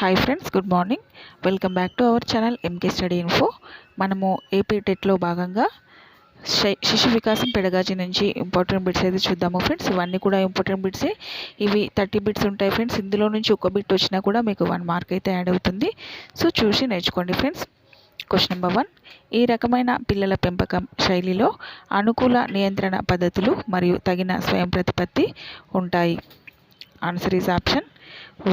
Hi friends good morning welcome back to our channel MK study info మనము AP టెట్లో భాగంగా శిశు వికాసం పెడగాజీ నుంచి ఇంపార్టెంట్ బిట్స్ అయితే చూద్దాము ఫ్రెండ్స్ ఇవన్నీ కూడా ఇంపార్టెంట్ బిట్సే ఇవి థర్టీ బిట్స్ ఉంటాయి ఫ్రెండ్స్ ఇందులో నుంచి ఒక బిట్ వచ్చినా కూడా మీకు వన్ మార్క్ అయితే యాడ్ అవుతుంది. సో చూసి నేర్చుకోండి ఫ్రెండ్స్ క్వశ్చన్ నెంబర్ వన్ ఈ రకమైన పిల్లల పెంపకం శైలిలో అనుకూల నియంత్రణ పద్ధతులు మరియు తగిన స్వయం ప్రతిపత్తి ఉంటాయి. ఆన్సర్ ఈజ్ ఆప్షన్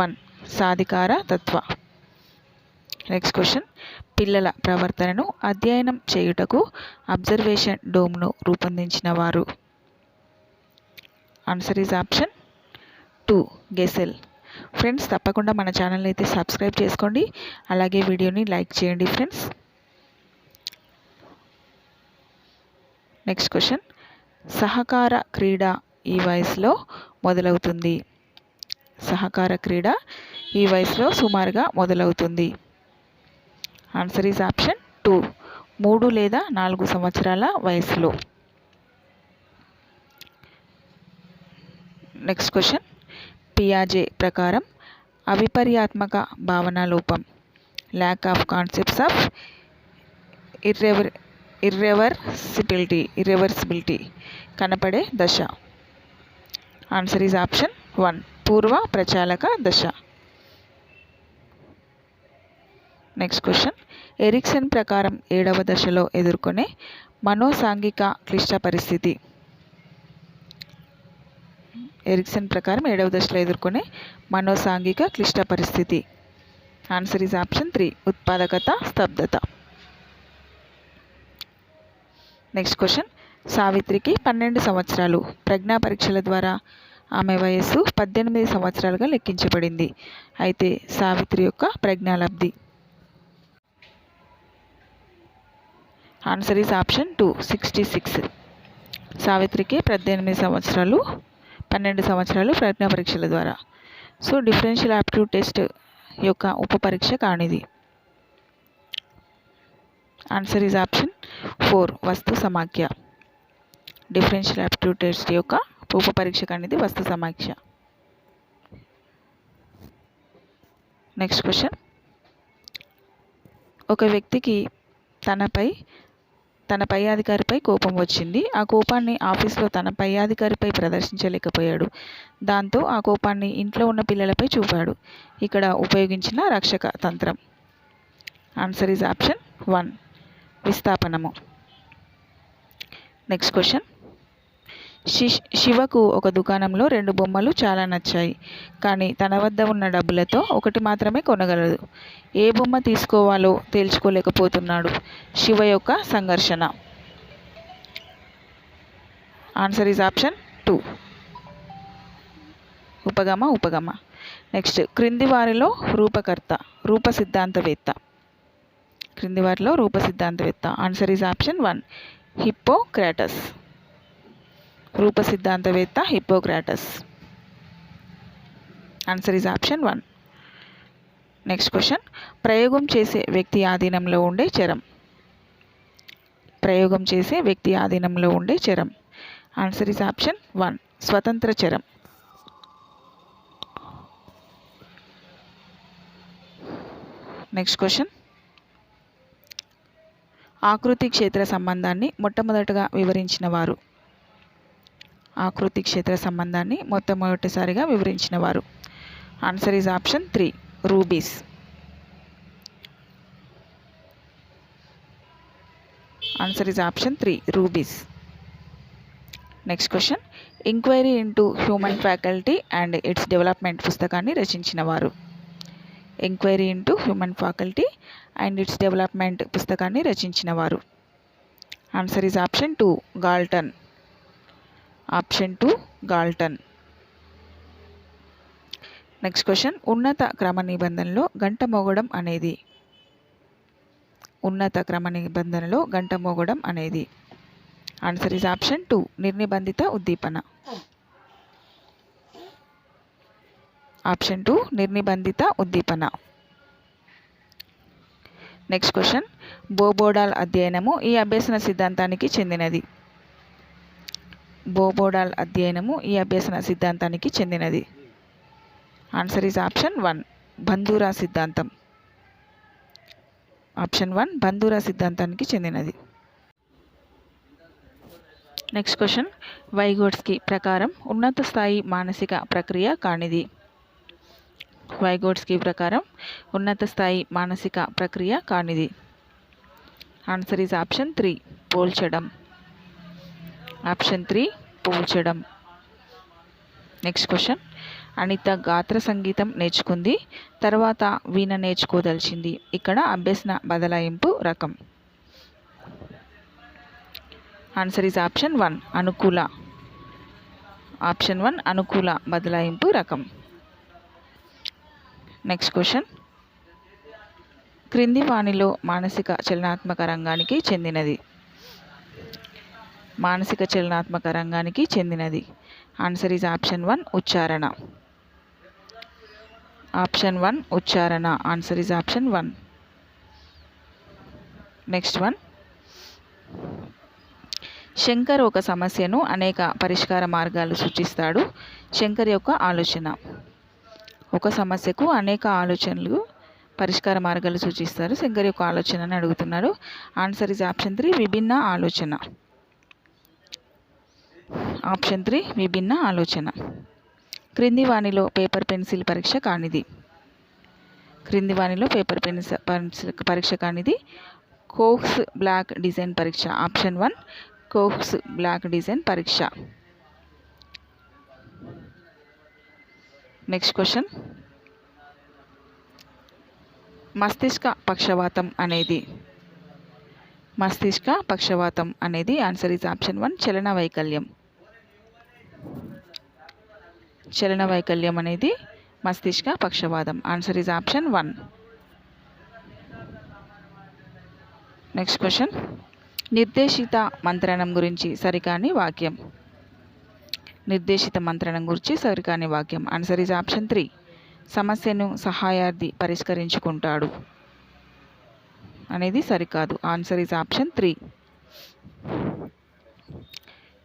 వన్ సాధికార తత్వ. నెక్స్ట్ క్వశ్చన్ పిల్లల ప్రవర్తనను అధ్యయనం చేయుటకు అబ్జర్వేషన్ డోమ్ను రూపొందించిన వారు. Answer is option two Gesell friends తప్పకుండా మన ఛానల్ని అయితే సబ్స్క్రైబ్ చేసుకోండి. అలాగే వీడియోని లైక్ చేయండి ఫ్రెండ్స్ నెక్స్ట్ క్వశ్చన్ సహకార క్రీడ ఈ వయసులో మొదలవుతుంది. సహకార క్రీడ ఈ వయసులో సుమారుగా మొదలవుతుంది. ఆన్సర్ ఈజ్ ఆప్షన్ టూ మూడు లేదా నాలుగు సంవత్సరాల వయసులో. నెక్స్ట్ క్వశ్చన్ పియాజే ప్రకారం అవిపర్యాత్మక భావనా లోపం. Lack of concepts of ఇర్రెవర్ irreversibility irreversibility కనపడే దశ. ఆన్సర్ ఈజ్ ఆప్షన్ వన్ పూర్వ ప్రచాలక దశ. నెక్స్ట్ క్వశ్చన్ ఎరిక్సన్ ప్రకారం ఏడవ దశలో ఎదుర్కొనే మనోసాంఘిక క్లిష్ట పరిస్థితి. ఎరిక్సన్ ప్రకారం ఏడవ దశలో ఎదుర్కొనే మనోసాంఘిక క్లిష్ట పరిస్థితి. ఆన్సర్ ఈజ్ ఆప్షన్ త్రీ ఉత్పాదకత స్తబ్దత. నెక్స్ట్ క్వశ్చన్ సావిత్రికి పన్నెండు సంవత్సరాలు. ప్రజ్ఞా పరీక్షల ద్వారా ఆమె వయస్సు పద్దెనిమిది సంవత్సరాలుగా లెక్కించబడింది. అయితే సావిత్రి యొక్క ప్రజ్ఞాలబ్ధి. Answer is option two sixty six సావిత్రికి పద్దెనిమిది సంవత్సరాలు పన్నెండు సంవత్సరాలు ప్రజ్ఞా పరీక్షల ద్వారా. సో డిఫరెన్షియల్ ఆప్టిట్యూడ్ టెస్ట్ యొక్క ఉప పరీక్ష కానిది. ఆన్సర్ ఈజ్ ఆప్షన్ ఫోర్ వస్తు సమాఖ్య. డిఫరెన్షియల్ ఆప్టిట్యూడ్ టెస్ట్ యొక్క ఉప పరీక్ష అనేది వస్తు సమాఖ్య నెక్స్ట్ క్వశ్చన్ ఒక వ్యక్తికి తనపై తన పై అధికారిపై కోపం వచ్చింది. ఆ కోపాన్ని ఆఫీస్లో తన పై అధికారిపై ప్రదర్శించలేకపోయాడు. దాంతో ఆ కోపాన్ని ఇంట్లో ఉన్న పిల్లలపై చూపాడు. ఇక్కడ ఉపయోగించిన రక్షక తంత్రం. ఆన్సర్ ఈజ్ ఆప్షన్ వన్ విస్థాపనము. నెక్స్ట్ క్వశ్చన్ శివకు ఒక దుకాణంలో రెండు బొమ్మలు చాలా నచ్చాయి. కానీ తన వద్ద ఉన్న డబ్బులతో ఒకటి మాత్రమే కొనగలదు ఏ బొమ్మ తీసుకోవాలో తేల్చుకోలేకపోతున్నాడు శివ యొక్క సంఘర్షణ. ఆన్సర్ ఈజ్ ఆప్షన్ టూ ఉపగమ ఉపగమ. నెక్స్ట్ క్రింది వారిలో రూపకర్త రూప సిద్ధాంతవేత్త. క్రింది వారిలో రూప సిద్ధాంతవేత్త. Answer is option one Hippocrates Roopa సిద్ధాంతవేత్త Hippocrates. Answer is option one next question ప్రయోగం చేసే వ్యక్తి ఆధీనంలో ఉండే చరం. ప్రయోగం చేసే వ్యక్తి ఆధీనంలో ఉండే చరం. ఆన్సర్ ఈజ్ ఆప్షన్ వన్ స్వతంత్ర చరం. నెక్స్ట్ క్వశ్చన్ ఆకృతి క్షేత్ర సంబంధాన్ని మొట్టమొదటగా వివరించిన వారు ఆకృతి క్షేత్ర సంబంధాన్ని మొట్టమొదటిసారిగా వివరించిన వారు answer is option three rubies answer is option three rubies next question inquiry into human faculty and its development పుస్తకాన్ని రచించిన వారు inquiry into human faculty and its development పుస్తకాన్ని రచించిన వారు answer is option two Galton option two Galton. Next question ఉన్నత క్రమ నిబంధనలో గంట మోగడం అనేది. ఉన్నత క్రమ నిబంధనలో గంట మోగడం అనేది. ఆన్సర్ ఇస్ ఆప్షన్ టూ నిర్నిబంధిత ఉద్దీపన. ఆప్షన్ టూ నిర్నిబంధిత ఉద్దీపన. నెక్స్ట్ క్వశ్చన్ బోబోడాల్ అధ్యయనము ఈ అభ్యసన సిద్ధాంతానికి చెందినది. బోబోడాల్ అధ్యయనము ఈ అభ్యసన సిద్ధాంతానికి చెందినది. Answer is option one Bandura సిద్ధాంతం. ఆప్షన్ వన్ బంధూరా సిద్ధాంతానికి చెందినది. నెక్స్ట్ క్వశ్చన్ వైగోట్స్కి ప్రకారం ఉన్నత స్థాయి మానసిక ప్రక్రియ కానిది. వైగోట్స్కి ప్రకారం ఉన్నత స్థాయి మానసిక ప్రక్రియ కానిది. ఆన్సర్ ఈజ్ ఆప్షన్ త్రీ పోల్చడం. ఆప్షన్ త్రీ పోల్చడం నెక్స్ట్ క్వశ్చన్ అనిత గాత్ర సంగీతం నేర్చుకుంది తర్వాత వీణ నేర్చుకోదలిచింది. ఇక్కడ అభ్యసన బదలాయింపు రకం. ఆన్సర్ ఈజ్ ఆప్షన్ వన్ అనుకూల. ఆప్షన్ వన్ అనుకూల బదలాయింపు రకం. నెక్స్ట్ క్వశ్చన్ క్రింది వాణిలో మానసిక చలనాత్మక రంగానికి చెందినది. మానసిక చలనాత్మక రంగానికి చెందినది. ఆన్సర్ ఈజ్ ఆప్షన్ వన్ ఉచ్చారణ. ఆప్షన్ వన్ ఉచ్చారణ. Answer is option one next one Shankar ఒక సమస్యను అనేక పరిష్కార మార్గాలు సూచిస్తాడు. శంకర్ యొక్క ఆలోచన. ఒక సమస్యకు అనేక ఆలోచనలు పరిష్కార మార్గాలు సూచిస్తారు. శంకర్ యొక్క ఆలోచనని అడుగుతున్నారు. ఆన్సర్ ఇస్ ఆప్షన్ త్రీ విభిన్న ఆలోచన. ఆప్షన్ త్రీ విభిన్న ఆలోచన. క్రింది వాణిలో పేపర్ పెన్సిల్ పరీక్ష కానిది. క్రింది వాణిలో పేపర్ పెన్సిల్ పరీక్ష కానిది. కోక్స్ బ్లాక్ డిజైన్ పరీక్ష option one Kohs block design పరీక్ష. Next question. మస్తిష్క పక్షవాతం అనేది. మస్తిష్క పక్షవాతం అనేది ఆన్సర్ ఈజ్ ఆప్షన్ వన్ చలన వైకల్యం. చలన వైకల్యం అనేది మస్తిష్క పక్షవాదం. Answer is option one next question నిర్దేశిత మంత్రణం గురించి సరికాని వాక్యం. నిర్దేశిత మంత్రణం గురించి సరికాని వాక్యం. ఆన్సర్ ఈజ్ ఆప్షన్ త్రీ సమస్యను సహాయార్థి పరిష్కరించుకుంటాడు అనేది సరికాదు. Answer is option three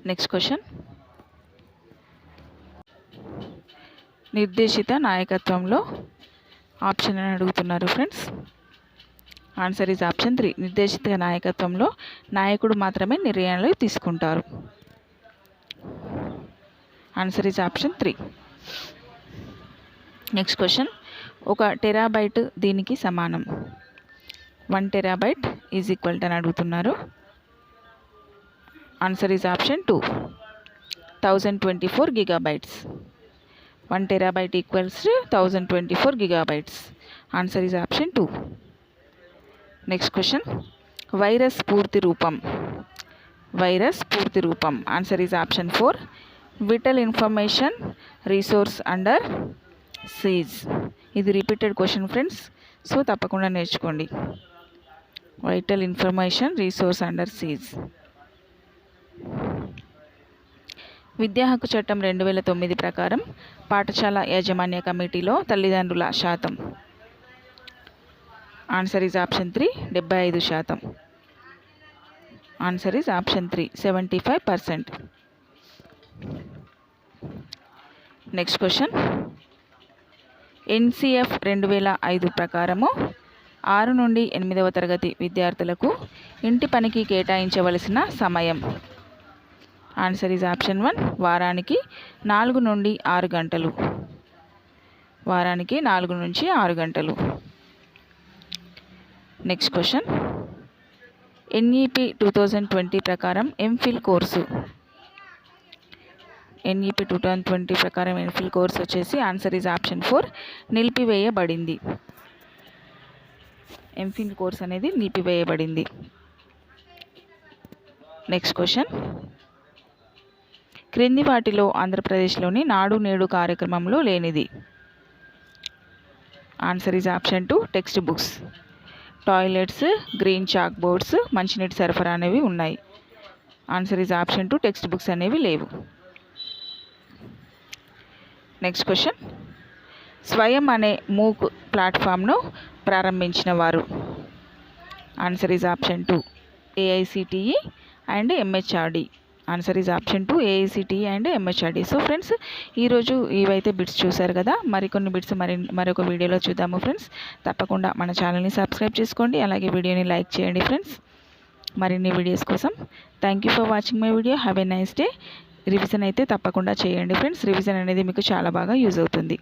next question నిర్దేశిత నాయకత్వంలో ఆప్షన్ అని అడుగుతున్నారు friends. Answer is option three. నిర్దేశిత నాయకత్వంలో నాయకుడు మాత్రమే నిర్ణయాలు తీసుకుంటారు. Answer is option three. Next question. ఒక టెరాబైట్ దీనికి సమానం. వన్ టెరాబైట్ ఈజ్ ఈక్వల్ అని అడుగుతున్నారు. Answer is option two. Thousand twenty four gigabytes. One terabyte equals thousand twenty four gigabytes answer is option two next question virus పూర్తి రూపం virus పూర్తి రూపం answer is option four vital information resource under siege ఇది repeated question friends so తప్పకుండా నేర్చుకోండి. Vital information resource under siege విద్యా హక్కు చట్టం రెండు వేల తొమ్మిది ప్రకారం పాఠశాల యాజమాన్య కమిటీలో తల్లిదండ్రుల శాతం. ఆన్సర్ ఈజ్ ఆప్షన్ త్రీ డెబ్బై ఐదు శాతం. Answer is option three seventy five percent next question NCF రెండు వేల ఐదు ప్రకారము ఆరు నుండి ఎనిమిదవ తరగతి విద్యార్థులకు ఇంటి పనికి కేటాయించవలసిన సమయం. ఆన్సర్ ఈజ్ ఆప్షన్ వన్ వారానికి నాలుగు నుండి ఆరు గంటలు. వారానికి నాలుగు నుంచి ఆరు గంటలు. Next question NEP two thousand twenty ప్రకారం MPhil course. NEP two thousand twenty ప్రకారం ఎంఫిల్ కోర్స్ వచ్చేసి ఆన్సర్ ఈజ్ ఆప్షన్ ఫోర్ నిలిపివేయబడింది. ఎంఫిల్ కోర్స్ అనేది నిలిపివేయబడింది. నెక్స్ట్ క్వశ్చన్ క్రింది వాటిలో ఆంధ్రప్రదేశ్లోని నాడు నేడు కార్యక్రమంలో లేనిది. Answer is option two text books toilets green chalk boards మంచినీటి సరఫరా అనేవి ఉన్నాయి. Answer is option two text books అనేవి లేవు. నెక్స్ట్ క్వశ్చన్ స్వయం అనే మూక్ ప్లాట్ఫామ్ను ప్రారంభించిన వారు. Answer is option two AICTE and MHRD answer is option two AICTE and MHRD so friends ఈరోజు ఇవైతే బిట్స్ చూశారు కదా? మరికొన్ని బిట్స్ మరి మరొక వీడియోలో చూద్దాము ఫ్రెండ్స్ తప్పకుండా మన ఛానల్ని సబ్స్క్రైబ్ చేసుకోండి. అలాగే వీడియోని లైక్ చేయండి ఫ్రెండ్స్ మరిన్ని వీడియోస్ కోసం. Thank you for watching my video have a nice day revision అయితే తప్పకుండా చేయండి ఫ్రెండ్స్ రివిజన్ అనేది మీకు చాలా బాగా యూజ్ అవుతుంది.